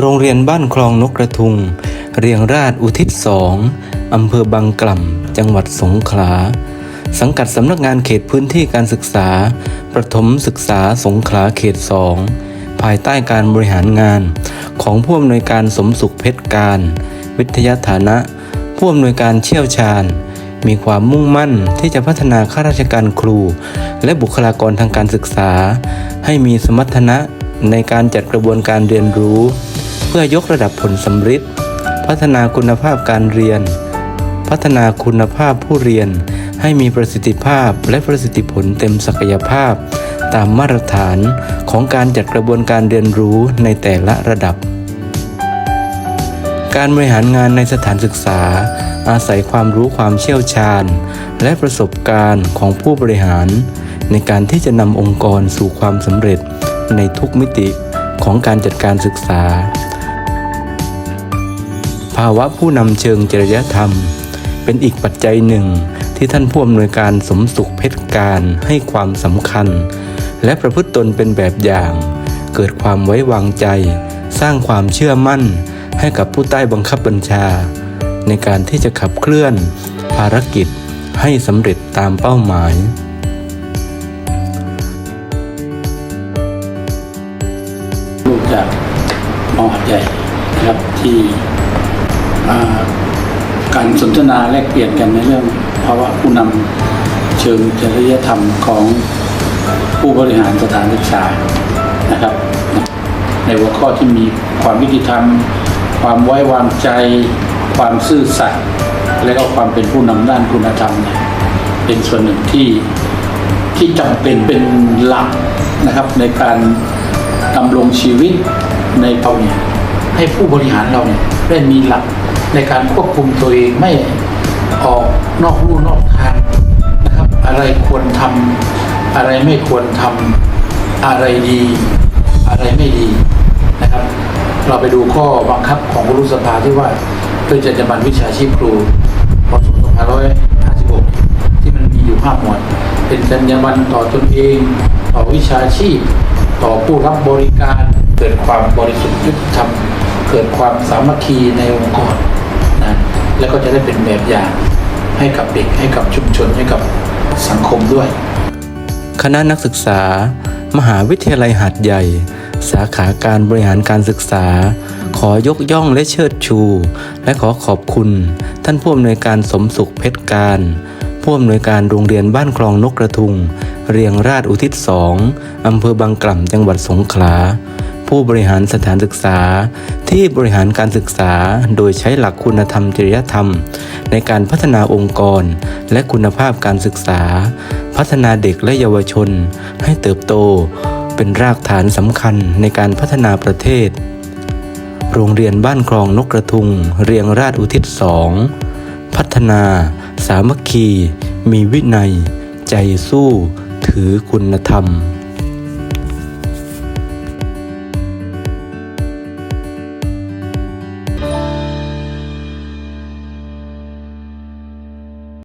โรงเรียนบ้านคลองนกกระทุง เรียงราชอุทิศสองอำเภอบางกล่ำ จังหวัดสงขลา สังกัดสำนักงานเขตพื้นที่การศึกษา ประถมศึกษาสงขลาเขตสองภายใต้การบริหารงาน ของผู้อำนวยการสมสุขเพชรการ วิทยาฐานะ ผู้อำนวยการเชี่ยวชาญ มีความมุ่งมั่นที่จะพัฒนาข้าราชการครู และบุคลากรทางการศึกษา ให้มีสมรรถนะในการจัดกระบวนการเรียนรู้ เพื่อยกระดับผลสำฤทธิ์พัฒนาคุณภาพการเรียน พัฒนาคุณภาพผู้เรียน ให้มีประสิทธิภาพและประสิทธิผลเต็มศักยภาพ ตามมาตรฐานของการจัดกระบวนการเรียนรู้ในแต่ละระดับ การบริหารงานในสถานศึกษา อาศัยความรู้ความเชี่ยวชาญ และประสบการณ์ของผู้บริหาร ในการที่จะนำองค์กรสู่ความสำเร็จในทุกมิติของการจัดการศึกษาาวะผู้นำเชิงจริยธรรม เป็นอีกปัจจัยหนึ่ง ที่ท่านผู้อำนวยการสมสุขเพชรการให้ความสำคัญ และประพฤติตนเป็นแบบอย่าง เกิดความไว้วางใจ สร้างความเชื่อมั่น ให้กับผู้ใต้บังคับบัญชา ในการที่จะขับเคลื่อน ภารกิจให้สำเร็จตามเป้าหมายลูกจากมหาดใหญ่นะครับที่ การสนทนาแลกเปลี่ยนกันในเรื่องภาวะผู้นำเชิงจริยธรรมของผู้บริหารสถานศึกษานะครับ ในหัวข้อที่มีความยุติธรรม ความไว้วางใจ ความซื่อสัตย์และก็ความเป็นผู้นำด้านคุณธรรมเนี่ยเป็นส่วนหนึ่งที่ที่จำเป็นเป็นหลักนะครับในการดำรงชีวิตในเราเนี่ยให้ผู้บริหารเราเนี่ยได้มีหลัก ในการควบคุมตัวเองไม่ออกนอกลู่นอกทางนะครับ อะไรควรทำอะไรไม่ควรทำอะไรดี อะไรไม่ดีนะครับ เราไปดูข้อบังคับของรุษภาที่ว่าเพื่อจะจำบันวิชาชีพครูพศ2556 ที่มันมีอยู่ห้าหมวดเป็นจรรยาบรรณต่อตนเอง ต่อวิชาชีพ ต่อผู้รับบริการเกิดความบริสุทธิ์ยุติธรรมเกิดความสามัคคีในองค์กร แล้วก็จะได้เป็นแบบอย่างให้กับเด็กให้กับชุมชนให้กับสังคมด้วย คณะนักศึกษา มหาวิทยาลัยหาดใหญ่ สาขาการบริหารการศึกษา ขอยกย่องและเชิดชู และขอขอบคุณ ท่านผู้อำนวยการสมสุขเพชรการผู้อำนวยการโรงเรียนบ้านคลองนกกระทุง เรียงราชอุทิศสองอำเภอบางกล่ำจังหวัดสงขลา ผู้บริหารสถานศึกษา ที่บริหารการศึกษาโดยใช้หลักคุณธรรมจริยธรรม ในการพัฒนาองค์กร และคุณภาพการศึกษา พัฒนาเด็กและเยาวชน ให้เติบโต เป็นรากฐานสำคัญในการพัฒนาประเทศ โรงเรียนบ้านคลองนกกระทุง เรียงราชอุทิศสองพัฒนา สามัคคี มีวินัย ใจสู้ ถือคุณธรรม